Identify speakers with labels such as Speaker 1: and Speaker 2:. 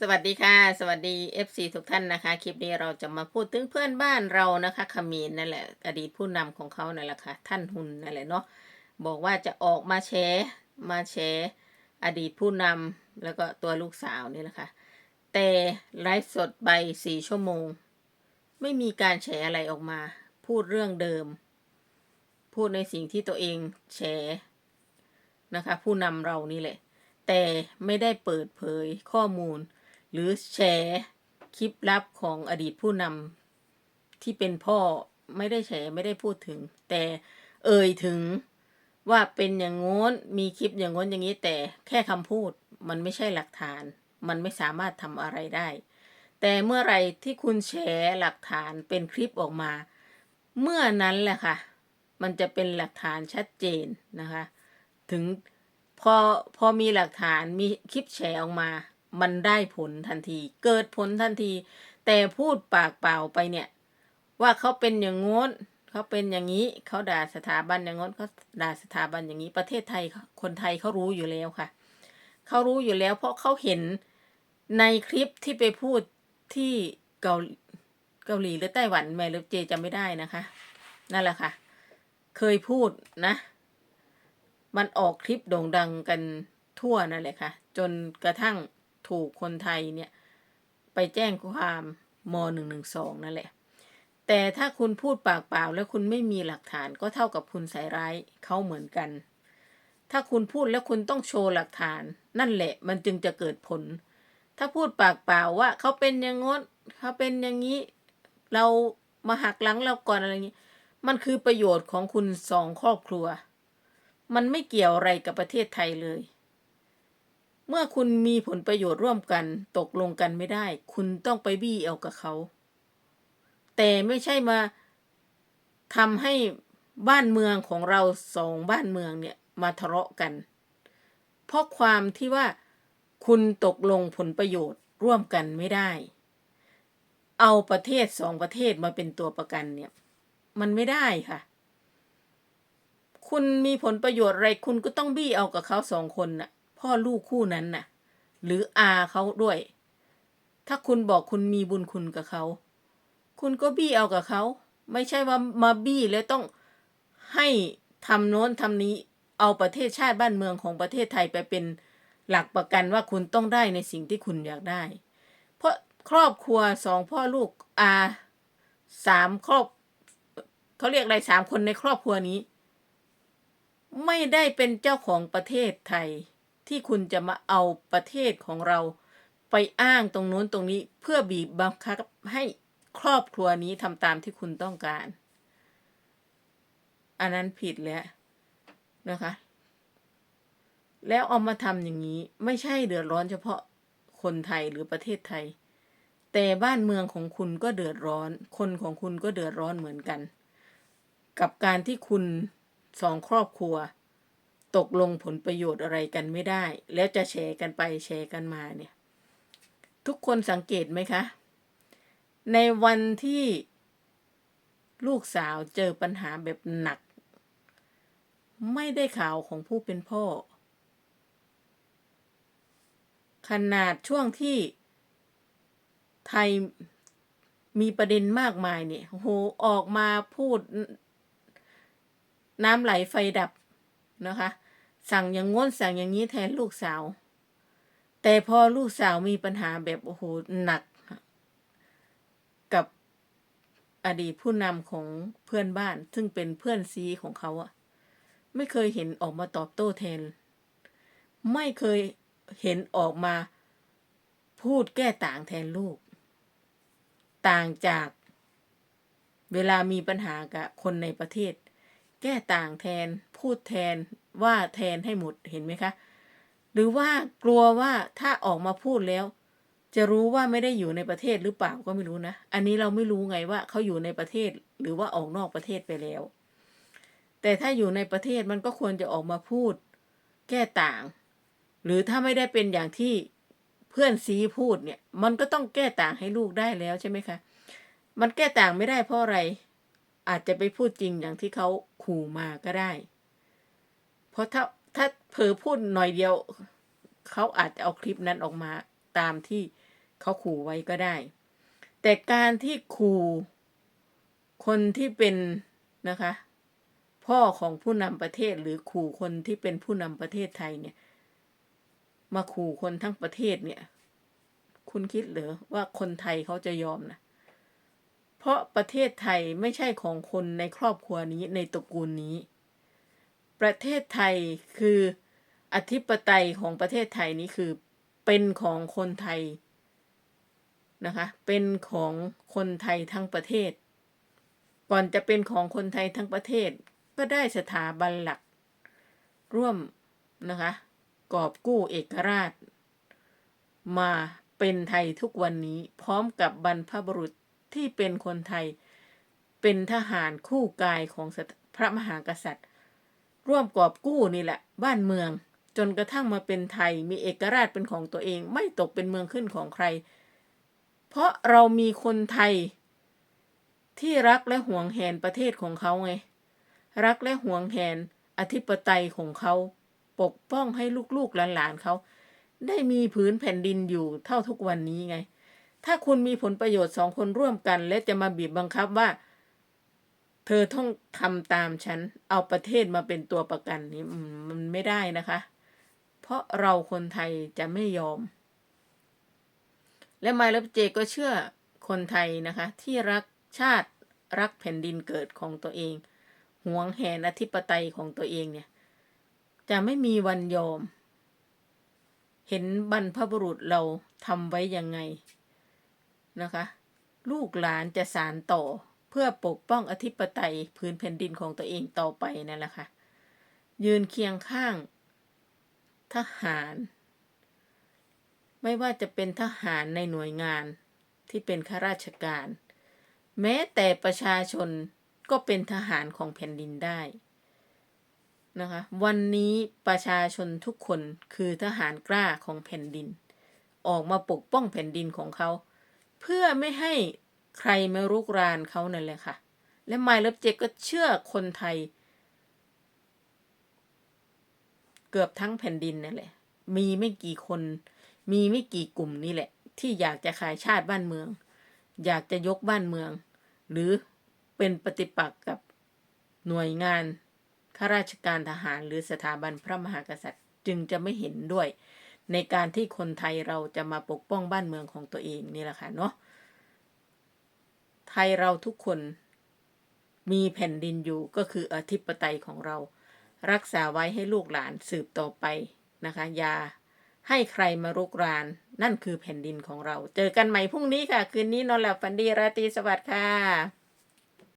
Speaker 1: สวัสดีค่ะ สวัสดี FC ทุกท่านนะคะ คลิปนี้เราจะมาพูดถึงเพื่อนบ้านเรานะคะขมีนนั่นแหละ อดีตผู้นำของเขานั่นแหละค่ะ ท่านหุนนั่นแหละเนาะบอกว่าจะออกมาแชร์มาแชร์อดีตผู้นำแล้วก็ตัวลูกสาวนี่แหละค่ะ แต่ไลฟ์สดไปสี่ชั่วโมง ไม่มีการแชร์อะไรออกมา พูดเรื่องเดิม พูดในสิ่งที่ตัวเองแชร์นะคะ ผู้นำเรานี่แหละ แต่ไม่ได้เปิดเผยข้อมูล หรือแชร์คลิปลับของอดีตผู้นำที่เป็นพ่อไม่ได้แชร์ไม่ได้พูดถึง แต่เอ่ยถึงว่าเป็นอย่างง้นมีคลิปอย่างง้นอย่างนี้แต่แค่คำพูดมันไม่ใช่หลักฐาน มันไม่สามารถทำอะไรได้ แต่เมื่อไรที่คุณแชร์หลักฐานเป็นคลิปออกมา เมื่อนั้นแหละค่ะ มันจะเป็นหลักฐานชัดเจนนะคะ ถึงพอพอมีหลักฐานมีคลิปแชร์ออกมา มันได้ผลทันที เกิดผลทันที แต่พูดปากเปล่าไปเนี่ย ว่าเขาเป็นอย่างง้นเขาเป็นอย่างนี้เขาด่าสถาบันอย่างง้นเขาด่าสถาบันอย่างนี้ประเทศไทยคนไทยเขารู้อยู่แล้วค่ะเขารู้อยู่แล้ว เพราะเขาเห็นในคลิปที่ไปพูดที่เกาเกาหลีหรือไต้หวันแม่หรือเจจำไม่ได้นะคะ นั่นแหละค่ะ เคยพูดนะ มันออกคลิปโด่งดังกันทั่วนั่นแหละค่ะ จนกระทั่ง ถูกคนไทยเนี่ย ไปแจ้งความมหนึ่งหนึ่งสองนั่นแหละ แต่ถ้าคุณพูดปากเปล่าแล้วคุณไม่มีหลักฐานก็เท่ากับคุณใส่ร้ายเขาเหมือนกัน ถ้าคุณพูดแล้วคุณต้องโชว์หลักฐาน นั่นแหละ มันจึงจะเกิดผล ถ้าพูดปากเปล่าว่าเขาเป็นอย่างงดเขาเป็นอย่างนี้ เรามาหักหลังเราก่อนอะไรอย่างนี้ มันคือประโยชน์ของคุณสองครอบครัว มันไม่เกี่ยวอะไรกับประเทศไทยเลย เมื่อคุณมีผลประโยชน์ร่วมกันตกลงกันไม่ได้ คุณต้องไปบี้เอากับเขา แต่ไม่ใช่มาทำให้บ้านเมืองของเราสองบ้านเมืองเนี่ยมาทะเลาะกัน เพราะความที่ว่าคุณตกลงผลประโยชน์ร่วมกันไม่ได้ เอาประเทศสองประเทศมาเป็นตัวประกันเนี่ย มันไม่ได้ค่ะ คุณมีผลประโยชน์อะไร คุณก็ต้องบี้เอากับเขาสองคนน่ะ พ่อลูกคู่นั้นน่ะ หรืออาเขาด้วย ถ้าคุณบอกคุณมีบุญคุณกับเขา คุณก็บี้เอากับเขา ไม่ใช่ว่ามาบี้แล้วต้องให้ทำโน้นทำนี้เอาประเทศชาติบ้านเมืองของประเทศไทยไปเป็นหลักประกันว่าคุณต้องได้ในสิ่งที่คุณอยากได้ เพราะครอบครัวสองพ่อลูกอาสามครอบเขาเรียกอะไรสามคนในครอบครัวนี้ ไม่ได้เป็นเจ้าของประเทศไทย ที่คุณจะมาเอาประเทศของเรา ไปอ้างตรงนู้นตรงนี้เพื่อบีบบังคับให้ครอบครัวนี้ทำตามที่คุณต้องการ อันนั้นผิดแล้วนะคะ แล้วเอามาทำอย่างนี้ ไม่ใช่เดือดร้อนเฉพาะคนไทยหรือประเทศไทย แต่บ้านเมืองของคุณก็เดือดร้อน คนของคุณก็เดือดร้อนเหมือนกัน กับการที่คุณสองครอบครัว ตกลงผลประโยชน์อะไรกันไม่ได้ แล้วจะแชร์กันไปแชร์กันมาเนี่ย ทุกคนสังเกตไหมคะ ในวันที่ลูกสาวเจอปัญหาแบบหนัก ไม่ได้ข่าวของผู้เป็นพ่อ ขนาดช่วงที่ไทยมีประเด็นมากมายเนี่ยโหออกมาพูดน้ำไหลไฟดับ นะคะ สั่งอย่างง้นสั่งอย่างนี้แทนลูกสาว แต่พอลูกสาวมีปัญหาแบบโอ้โหหนัก กับอดีตผู้นำของเพื่อนบ้าน ซึ่งเป็นเพื่อนซีของเขาอะไม่เคยเห็นออกมาตอบโต้แทน ไม่เคยเห็นออกมาพูดแก้ต่างแทนลูก ต่างจากเวลามีปัญหากับคนในประเทศ แก้ต่างแทน พูดแทนว่าแทนให้หมดเห็นไหมคะ หรือว่ากลัวว่าถ้าออกมาพูดแล้ว จะรู้ว่าไม่ได้อยู่ในประเทศหรือเปล่าก็ไม่รู้นะ อันนี้เราไม่รู้ไงว่าเขาอยู่ในประเทศหรือว่าออกนอกประเทศไปแล้ว แต่ถ้าอยู่ในประเทศมันก็ควรจะออกมาพูด แก้ต่าง หรือถ้าไม่ได้เป็นอย่างที่เพื่อนซีพูดเนี่ย มันก็ต้องแก้ต่างให้ลูกได้แล้วใช่ไหมคะ มันแก้ต่างไม่ได้เพราะอะไร อาจจะไปพูดจริงอย่างที่เขาขู่มาก็ได้ เพราะถ้าถ้าเผลอพูดหน่อยเดียว เขาอาจจะเอาคลิปนั้นออกมาตามที่เขาขู่ไว้ก็ได้ แต่การที่ขู่คนที่เป็นนะคะ พ่อของผู้นำประเทศหรือขู่คนที่เป็นผู้นำประเทศไทยเนี่ย มาขู่คนทั้งประเทศเนี่ย คุณคิดเหรือว่าคนไทยเขาจะยอมนะ ราะประเทศไทยไม่ใช่ของคนในครอบครัวนี้ในตระกูลนี้ ประเทศไทยคืออธิปไตยของประเทศไทยนี้คือเป็นของคนไทยนะคะ เป็นของคนไทยทั้งประเทศ ก่อนจะเป็นของคนไทยทั้งประเทศ ก็ได้สถาบันหลัก ร่วมนะคะกอบกู้เอกราช มาเป็นไทยทุกวันนี้พร้อมกับบรรพบุรุษ ที่เป็นคนไทย เป็นทหารคู่กายของพระมหากษัตริย์ ร่วมกอบกู้นี่แหละ บ้านเมือง จนกระทั่งมาเป็นไทยมีเอกราชเป็นของตัวเอง ไม่ตกเป็นเมืองขึ้นของใคร เพราะเรามีคนไทย ที่รักและหวงแหนประเทศของเขาไง รักและหวงแหนอธิปไตยของเขา ปกป้องให้ลูกๆหลานๆเขา ได้มีผืนแผ่นดินอยู่เท่าทุกวันนี้ไง ถ้าคุณมีผลประโยชน์สองคนร่วมกัน และจะมาบีบบังคับว่า เธอต้องทำตามฉัน เอาประเทศมาเป็นตัวประกันนี้อืมมันไม่ได้นะคะ เพราะเราคนไทยจะไม่ยอม และไมล์เจก็เชื่อคนไทยนะคะ ที่รักชาติรักแผ่นดินเกิดของตัวเองหวงแหนอธิปไตยของตัวเองเนี่ย จะไม่มีวันยอม เห็นบรรพบุรุษเราทำไว้ยังไง นะคะ ลูกหลานจะสารต่อเพื่อปกป้องอธิปไตยพื้นแผ่นดินของตัวเองต่อไปนั่นแหละค่ะ ยืนเคียงข้างทหาร ไม่ว่าจะเป็นทหารในหน่วยงานที่เป็นข้าราชการ แม้แต่ประชาชนก็เป็นทหารของแผ่นดินได้นะคะวันนี้ประชาชนทุกคนคือทหารกล้าของแผ่นดิน ออกมาปกป้องแผ่นดินของเขา เพื่อไม่ให้ใครมารุกรานเขานั่นแหละค่ะ และไมล์เลฟเจก็เชื่อคนไทย เกือบทั้งแผ่นดินนั่นแหละ มีไม่กี่คน มีไม่กี่กลุ่มนี่แหละ ที่อยากจะขายชาติบ้านเมือง อยากจะยกบ้านเมือง หรือเป็นปฏิปักษ์กับหน่วยงานข้าราชการทหารหรือสถาบันพระมหากษัตริย์จึงจะไม่เห็นด้วย ในการที่คนไทยเราจะมาปกป้องบ้านเมืองของตัวเองนี่แหละค่ะเนาะไทยเราทุกคนมีแผ่นดินอยู่ก็คืออธิปไตยของเรา รักษาไว้ให้ลูกหลานสืบต่อไปนะคะอย่าให้ใครมารุกราน นั่นคือแผ่นดินของเรา เจอกันใหม่พรุ่งนี้ค่ะ คืนนี้นอนหลับฝันดีราตรีสวัสดิ์ค่ะ